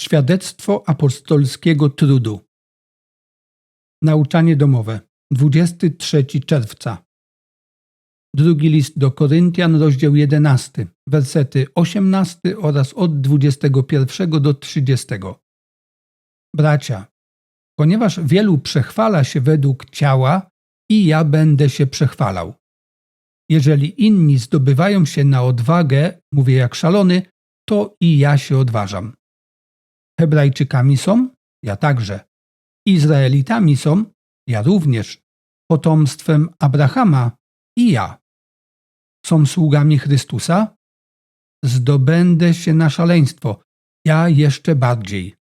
Świadectwo apostolskiego trudu. Nauczanie domowe. 23 czerwca. Drugi list do Koryntian, rozdział 11, wersety 18 oraz od 21 do 30. Bracia, ponieważ wielu przechwala się według ciała, i ja będę się przechwalał. Jeżeli inni zdobywają się na odwagę, mówię jak szalony, to i ja się odważam. Hebrajczykami są? Ja także. Izraelitami są? Ja również. Potomstwem Abrahama? I ja. Są sługami Chrystusa? Zdobędę się na szaleństwo. Ja jeszcze bardziej.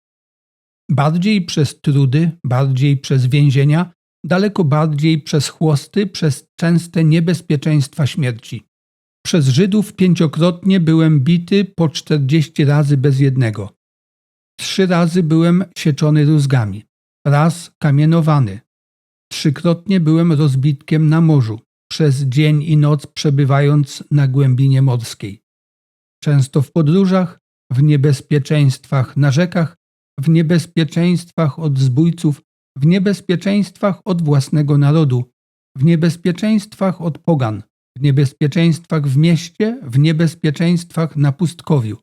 Bardziej przez trudy, bardziej przez więzienia, daleko bardziej przez chłosty, przez częste niebezpieczeństwa śmierci. Przez Żydów pięciokrotnie byłem bity po czterdzieści razy bez jednego. Trzy razy byłem sieczony rózgami, raz kamienowany. Trzykrotnie byłem rozbitkiem na morzu, przez dzień i noc przebywając na głębinie morskiej. Często w podróżach, w niebezpieczeństwach na rzekach, w niebezpieczeństwach od zbójców, w niebezpieczeństwach od własnego narodu, w niebezpieczeństwach od pogan, w niebezpieczeństwach w mieście, w niebezpieczeństwach na pustkowiu,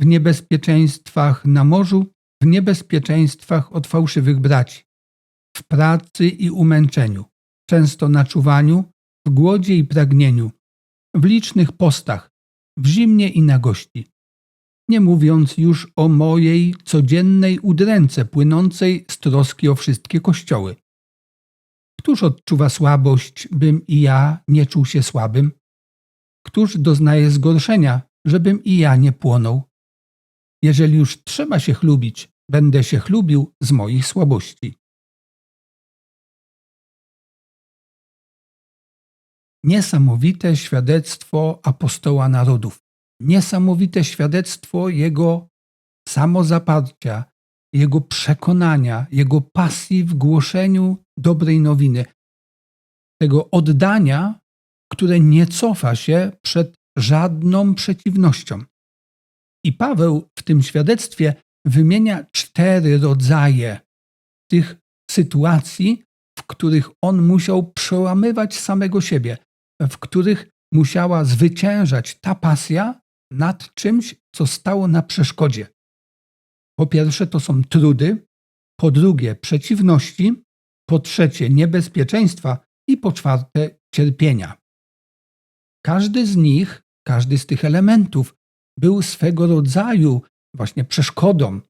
w niebezpieczeństwach na morzu, w niebezpieczeństwach od fałszywych braci, w pracy i umęczeniu, często na czuwaniu, w głodzie i pragnieniu, w licznych postach, w zimnie i nagości. Nie mówiąc już o mojej codziennej udręce płynącej z troski o wszystkie kościoły. Któż odczuwa słabość, bym i ja nie czuł się słabym? Któż doznaje zgorszenia, żebym i ja nie płonął? Jeżeli już trzeba się chlubić, będę się chlubił z moich słabości. Niesamowite świadectwo apostoła narodów. Niesamowite świadectwo jego samozaparcia, jego przekonania, jego pasji w głoszeniu dobrej nowiny, tego oddania, które nie cofa się przed żadną przeciwnością. I Paweł w tym świadectwie wymienia cztery rodzaje tych sytuacji, w których on musiał przełamywać samego siebie, w których musiała zwyciężać ta pasja nad czymś, co stało na przeszkodzie. Po pierwsze, to są trudy, po drugie, przeciwności, po trzecie, niebezpieczeństwa i po czwarte, cierpienia. Każdy z nich, każdy z tych elementów był swego rodzaju właśnie przeszkodą,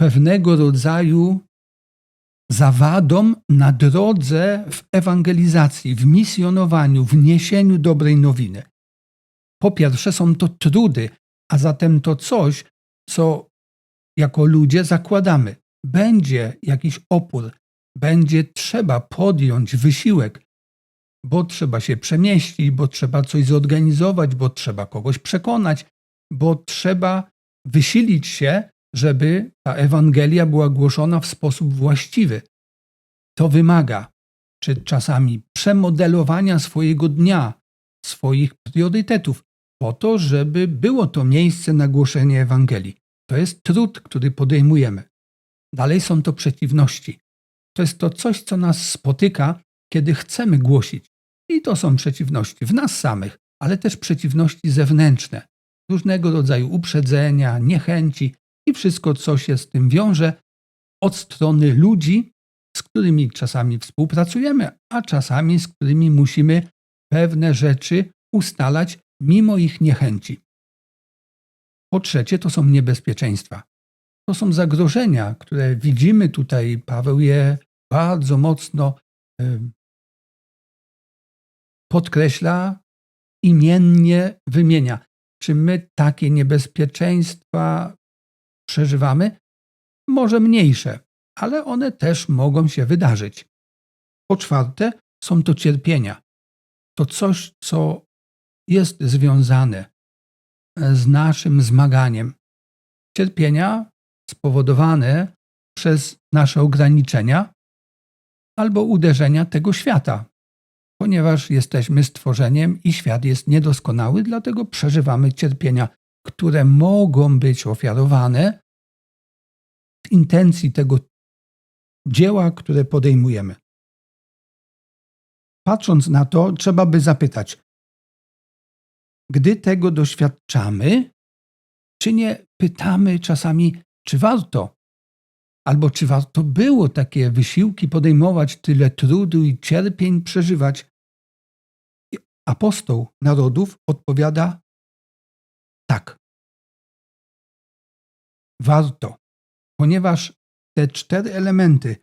pewnego rodzaju zawadą na drodze w ewangelizacji, w misjonowaniu, w niesieniu dobrej nowiny. Po pierwsze, są to trudy, a zatem to coś, co jako ludzie zakładamy. Będzie jakiś opór, będzie trzeba podjąć wysiłek, bo trzeba się przemieścić, bo trzeba coś zorganizować, bo trzeba kogoś przekonać, bo trzeba wysilić się, żeby ta Ewangelia była głoszona w sposób właściwy. To wymaga czy czasami przemodelowania swojego dnia, swoich priorytetów, po to, żeby było to miejsce na głoszenie Ewangelii. To jest trud, który podejmujemy. Dalej są to przeciwności. To jest to coś, co nas spotyka, kiedy chcemy głosić. I to są przeciwności w nas samych, ale też przeciwności zewnętrzne, różnego rodzaju uprzedzenia, niechęci i wszystko, co się z tym wiąże od strony ludzi, z którymi czasami współpracujemy, a czasami z którymi musimy pewne rzeczy ustalać mimo ich niechęci. Po trzecie, to są niebezpieczeństwa. To są zagrożenia, które widzimy tutaj. Paweł je bardzo mocno podkreśla, imiennie wymienia. Czy my takie niebezpieczeństwa przeżywamy? Może mniejsze, ale one też mogą się wydarzyć. Po czwarte, są to cierpienia. To coś, co jest związane z naszym zmaganiem. Cierpienia spowodowane przez nasze ograniczenia albo uderzenia tego świata, ponieważ jesteśmy stworzeniem i świat jest niedoskonały, dlatego przeżywamy cierpienia, które mogą być ofiarowane z intencji tego dzieła, które podejmujemy. Patrząc na to, trzeba by zapytać, gdy tego doświadczamy, czy nie pytamy czasami, czy warto, albo czy warto było takie wysiłki podejmować, tyle trudu i cierpień przeżywać? Apostoł narodów odpowiada tak. Warto, ponieważ te cztery elementy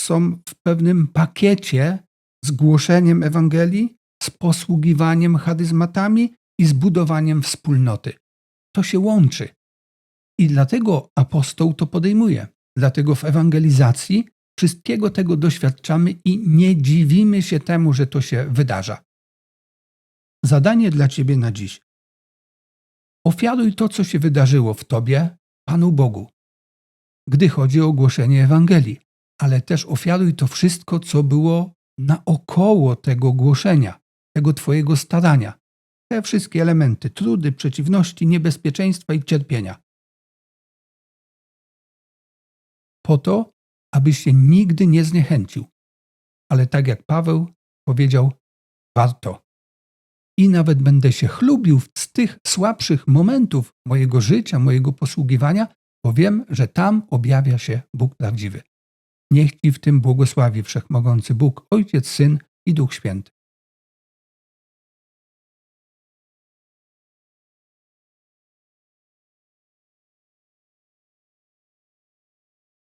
są w pewnym pakiecie z głoszeniem Ewangelii, z posługiwaniem charyzmatami i z budowaniem wspólnoty. To się łączy. I dlatego apostoł to podejmuje. Dlatego w ewangelizacji wszystkiego tego doświadczamy i nie dziwimy się temu, że to się wydarza. Zadanie dla Ciebie na dziś. Ofiaruj to, co się wydarzyło w Tobie, Panu Bogu, gdy chodzi o głoszenie Ewangelii, ale też ofiaruj to wszystko, co było naokoło tego głoszenia, tego Twojego starania. Te wszystkie elementy, trudy, przeciwności, niebezpieczeństwa i cierpienia. Po to, abyś się nigdy nie zniechęcił. Ale tak jak Paweł powiedział, warto. I nawet będę się chlubił z tych słabszych momentów mojego życia, mojego posługiwania, bo wiem, że tam objawia się Bóg prawdziwy. Niech Ci w tym błogosławi Wszechmogący Bóg, Ojciec, Syn i Duch Święty.